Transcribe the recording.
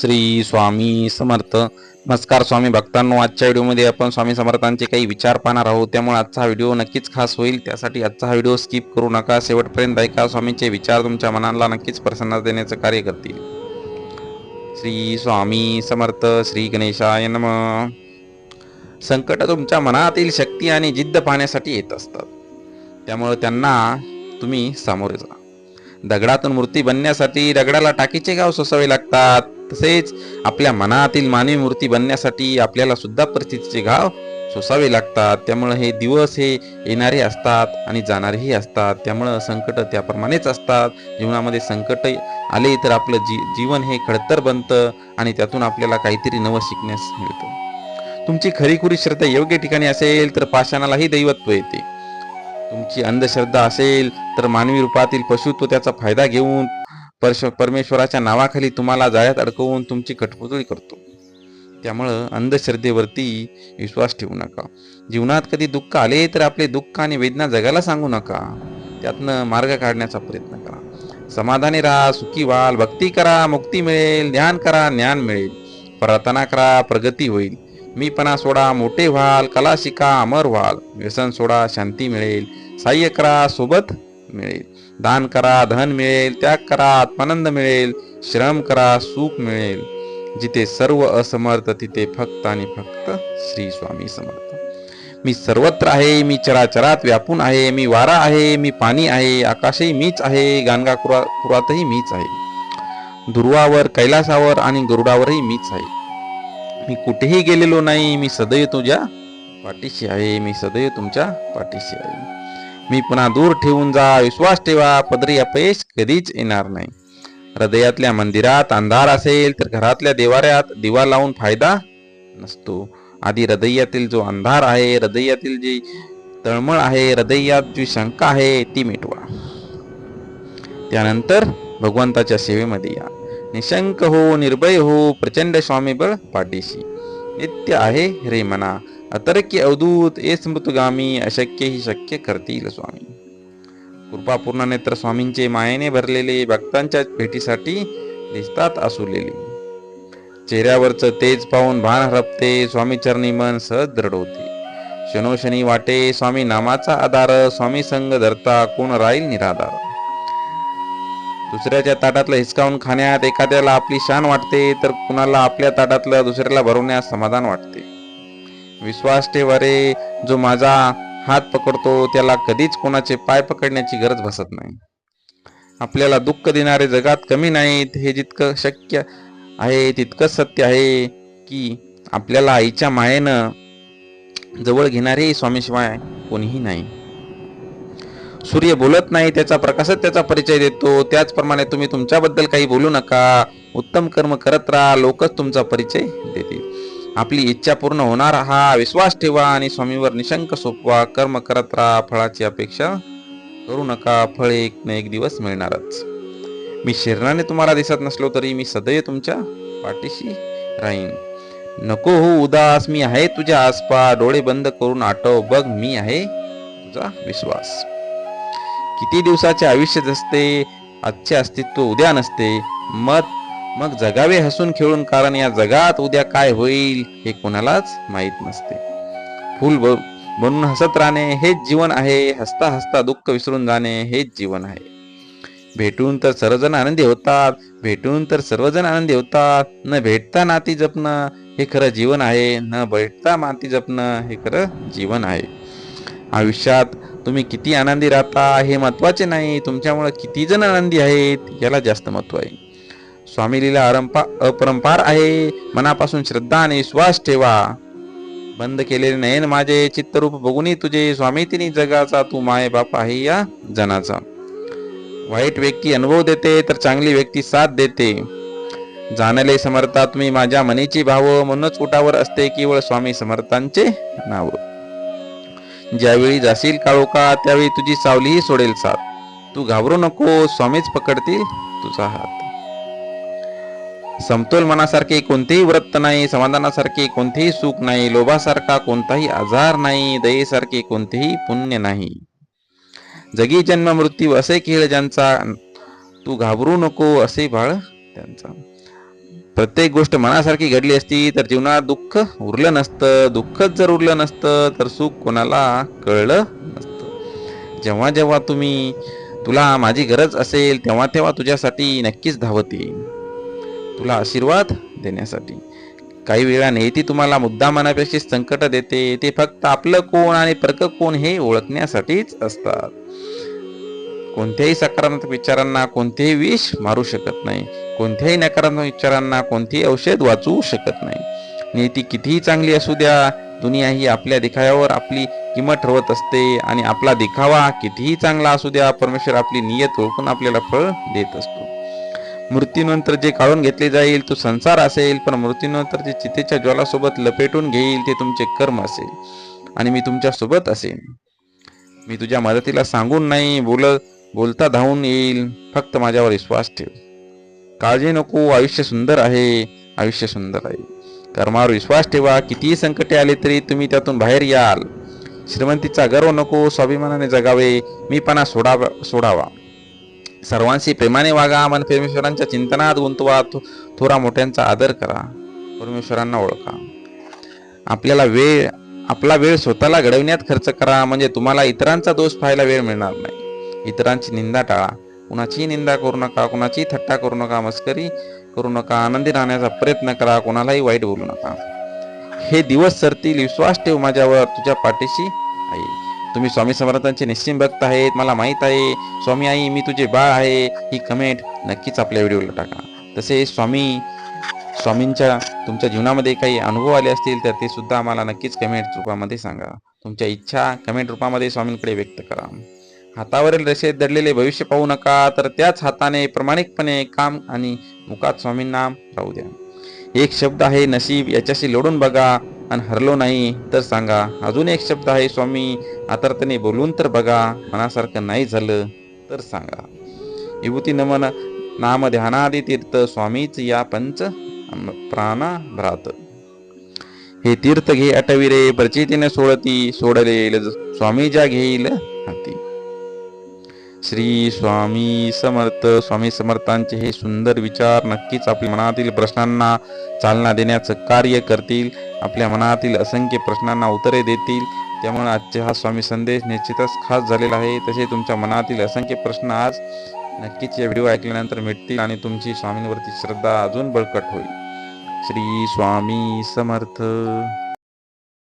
श्री स्वामी समर्थ. नमस्कार स्वामी भक्तांनो आजच्या व्हिडिओमध्ये आपण स्वामी समर्थांचे काही विचार पाहणार आहोत. त्यामुळे आजचा व्हिडिओ नक्कीच खास होईल. त्यासाठी आजचा हा व्हिडिओ स्किप करू नका. शेवटपर्यंत ऐका. स्वामींचे विचार तुमच्या मनाला नक्कीच प्रसन्न देण्याचं कार्य करतील. श्री स्वामी समर्थ श्री गणेशाय नम. संकट तुमच्या मनातील शक्ती आणि जिद्द पाहण्यासाठी येत असतात. त्यामुळे त्यांना तुम्ही सामोरे जा. दगडातून मूर्ती बनण्यासाठी दगडाला टाकीचे गाव सोसावे लागतात. तसेच आपल्या मनातील मानवी मूर्ती बनण्यासाठी आपल्याला सुद्धा परिस्थितीचे घाव सोसावे लागतात. त्यामुळे हे दिवस हे येणारे असतात आणि जाणारेही असतात. त्यामुळं संकट त्याप्रमाणेच असतात. जीवनामध्ये संकट आले तर आपलं जी जीवन हे खडतर बनतं आणि त्यातून आपल्याला काहीतरी नवं शिकण्यास मिळतं. तुमची खरीखुरी श्रद्धा योग्य ठिकाणी असेल तर पाषाणालाही दैवत्व येते. तुमची अंधश्रद्धा असेल तर मानवी रूपातील पशुत्व त्याचा फायदा घेऊन परश परमेश्वराच्या नावाखाली तुम्हाला जाळ्यात अडकवून तुमची कठपुतळी करतो. त्यामुळं अंधश्रद्धेवरती विश्वास ठेवू नका. जीवनात कधी दुःख आले तर आपले दुःख आणि वेदना जगायला सांगू नका. त्यातनं मार्ग काढण्याचा प्रयत्न करा. समाधानी राहा सुखी व्हाल भक्ती करा मुक्ती मिळेल ध्यान करा ज्ञान मिळेल. प्रार्थना करा प्रगती होईल. मीपणा सोडा मोठे व्हाल कला शिका अमर व्हाल. व्यसन सोडा शांती मिळेल. सहाय्य करा सोबत मिळेल. दान करा धन मिळेल त्याग करा आत्मानंद मिळेल श्रम करा सुख मिळेल. जिथे सर्व असमर्थ तिथे फक्त आणि फक्त श्री स्वामी समर्थ. मी सर्वत्र आहे मी चराचरात व्यापून आहे मी वारा आहे मी पाणी आहे आकाशही मीच आहे गाणगापुरातही मीच आहे. ध्रुवावर कैलासावर आणि गरुडावरही मीच आहे. मी कुठेही गेलेलो नाही मी सदैव तुझ्या पाठीशी आहे मी सदैव तुमच्या पाठीशी आहे. मी पुन्हा दूर ठेवून जा विश्वास ठेवा पदरी अपयश कधीच येणार नाही. हृदयातल्या मंदिरात अंधार असेल तर घरातल्या देवाऱ्यात दिवा लावून फायदा नसतो. आधी हृदयातील जो अंधार आहे हृदयातील जी तळमळ आहे हृदयात जी शंका आहे ती मिटवा. त्यानंतर भगवंताच्या सेवेमध्ये या. निशंक हो निर्भय हो प्रचंड स्वामी बळ पाठीशी. नित्य आहे रे मना. अतरक्य अवधूत ए स्मृतगामी अशक्य ही शक्य करतील स्वामी. कृपापूर्ण नेत्र स्वामींचे मायेने भरलेले भक्तांच्या भेटीसाठी दिसतात आसुलेले चेहऱ्यावरचं तेज पाहून भान हरपते स्वामी चरणी मन सहज दृढ होते शनोशनी वाटे स्वामी नामाचा आधार स्वामी संग धरता कोण राहील निराधार. दुसऱ्याच्या ताटातलं हिसकावून खाण्यात एखाद्याला आपली शान वाटते तर कुणाला आपल्या ताटातलं दुसऱ्याला भरवण्यास समाधान वाटते. विश्वास ठेवा रे जो माझा हात पकडतो त्याला कधीच कोणाचे पाय पकडण्याची गरज भासत नाही. आपल्याला दुःख देणारे जगात कमी नाहीत हे जितकं शक्य आहे तितकंच सत्य आहे की आपल्याला आईच्या मायेनं जवळ घेणारे स्वामीशिवाय कोणीही नाही. सूर्य बोलत नाही त्याचा प्रकाशच त्याचा परिचय देतो. त्याचप्रमाणे तुम्ही तुमच्याबद्दल काही बोलू नका. उत्तम कर्म करत राहा लोकच तुमचा परिचय देतील. आपली इच्छा पूर्ण होणार. हा विश्वास ठेवा आणि स्वामीवर निशंक सोपवा. कर्म करत राहा. फळाची अपेक्षा करू नका. फळ एक न एक दिवस मिळणारच. मी शरीराने तुम्हाला दिसत नसलो तरी मी सदैव तुमच्या पाठीशी राहीन. नको हो उदास. मी आहे तुझ्या आसपास. डोळे बंद करून आठव बघ मी आहे तुझा विश्वास. किती दिवसाचे आयुष्य असते आजचे अस्तित्व उद्या नसते. मत मग जगावे हसून खेळून कारण या जगात उद्या काय होईल हे कोणालाच माहीत नसते. फुल बनून हसत राहणे हेच जीवन आहे हसता हसता दुःख विसरून जाणे हेच जीवन आहे. भेटून तर सर्वजण आनंदी होतात भेटून तर सर्वजण आनंदी होतात. न भेटता नाती जपणं हे खरं जीवन आहे न भेटता माती जपणं हे खरं जीवन आहे. आयुष्यात तुम्ही किती आनंदी राहता हे महत्त्वाचे नाही तुमच्यामुळे किती जण आनंदी आहेत याला जास्त महत्त्व आहे. स्वामीलीला अरंपा अपरंपार आहे. मनापासून श्रद्धा आणि विश्वास ठेवा. बंद केलेले नयन माझे. चित्तरूप बघूनही तुझे स्वामी. तिने जगाचा तू माय बाप आहे या जनाचा. वाईट व्यक्ती अनुभव देते तर चांगली व्यक्ती साथ देते. जाणले समर्था तुम्ही माझ्या मनीची भाव. म्हणूनच उठावर असते केवळ स्वामी समर्थांचे नाव. ज्यावेळी जाशील काळोखा त्यावेळी तुझी सावलीही सोडेल साथ. तू घाबरू नको स्वामीच पकडतील तुझा हात. समतोल मनासारखे कोणतेही व्रत नाही समाधानासारखे कोणतेही सुख नाही लोभासारखा कोणताही आजार नाही दयेसारखे कोणतेही पुण्य नाही. जगी जन्म मृत्यू असे खेळ ज्यांचा तू घाबरू नको असे बाळ त्यांचा. प्रत्येक गोष्ट मनासारखी घडली असती तर जीवनात दुःख उरलं नसतं. दुःखच जर उरलं नसतं तर सुख कोणाला कळलं नसतं. जेव्हा जेव्हा तुम्ही तुला माझी गरज असेल तेव्हा तेव्हा तुझ्यासाठी नक्कीच धावत येईल तुला आशीर्वाद देण्यासाठी. काही वेळा ती तुम्हाला मुद्दा मनापेक्षा संकट देते. ते फक्त आपलं कोण आणि परक कोण हे ओळखण्यासाठीच असतात. कोणत्याही सकारात्मक विचारांना कोणतेही विष मारू शकत नाही. कोणत्याही नकारात्मक विचारांना कोणतेही औषध वाचवू शकत नाही. नीती कितीही चांगली असू द्या दुनिया ही आपल्या दिखाव्यावर आपली किंमत ठरवत असते आणि आपला दिखावा कितीही चांगला असू द्या परमेश्वर आपली नियत ओळखून आपल्याला फळ देत असतो. मृत्यूनंतर जे काढून घेतले जाईल तो संसार असेल पण मृत्यूनंतर जे चितेच्या ज्वालासोबत लपेटून घेईल ते तुमचे कर्म असेल आणि मी तुमच्यासोबत असेन. मी तुझ्या मदतीला सांगून नाही बोल बोलता धावून येईल फक्त माझ्यावर विश्वास ठेव. काळजी नको आयुष्य सुंदर आहे आयुष्य सुंदर आहे. कर्मावर विश्वास ठेवा कितीही संकटे आले तरी तुम्ही त्यातून बाहेर याल. श्रीमंतीचा गर्व नको स्वाभिमानाने जगावे मीपणा सोडावा सोडावा. सर्वांशी प्रेमाने वागा मन परमेश्वरांच्या चिंतनात गुंतवा थो- थोरा मोठ्यांचा आदर करा. परमेश्वरांना ओळखा. आपल्याला वेळ आपला वेळ स्वतःला घडविण्यात खर्च करा म्हणजे तुम्हाला इतरांचा दोष पाहायला वेळ मिळणार नाही. इतरांची निंदा टाळा. कुणाचीही निंदा करू नका कुणाचीही थट्टा करू नका मस्करी करू नका आनंदी राहण्याचा प्रयत्न करा कोणालाही वाईट बोलू नका. हे दिवस सरतील विश्वास ठेव माझ्यावर तुझ्या पाठीशी आई तुम्ही स्वामी समर्थांचे निश्चिम भक्त आहेत मला माहीत आहे. स्वामी आई मी तुझे बाळ आहे. ही कमेंट नक्कीच आपल्या व्हिडिओला टाका. तसे स्वामी स्वामींच्या तुमच्या जीवनामध्ये काही अनुभव आले असतील तर ते सुद्धा आम्हाला नक्कीच कमेंट रूपामध्ये सांगा. तुमच्या इच्छा कमेंट रूपामध्ये स्वामींकडे व्यक्त करा. हातावरील रेषेत दडलेले भविष्य पाहू नका तर त्याच हाताने प्रामाणिकपणे काम आणि मुखात स्वामींना राहू द्या. एक शब्द आहे नशीब याच्याशी लढून बघा आणि हरलो नाही तर सांगा. अजून एक शब्द आहे स्वामी आतरतेने बोलून तर बघा. मनासारखं नाही झालं तर सांगा. विभूती नमन नाम ध्यानादी तीर्थ स्वामीच या पंच प्राणा भ्रात हे तीर्थ घे अटविरे प्रचितीने सोडती सोडलेल स्वामी ज्या घेईल श्री स्वामी समर्थ स्वामी समर्थांचे हे सुंदर विचार नक्कीच आपल्या मनातील प्रश्नांना चालना देण्याचं कार्य करतील आपल्या मनातील असंख्य प्रश्नांना उत्तरे देतील. त्यामुळे आजचे हा स्वामी संदेश निश्चितच खास झालेला आहे. तसे तुमच्या मनातील असंख्य प्रश्न आज नक्कीच या व्हिडिओ ऐकल्यानंतर मिटतील आणि तुमची स्वामींवरती श्रद्धा अजून बळकट होईल. श्री स्वामी समर्थ.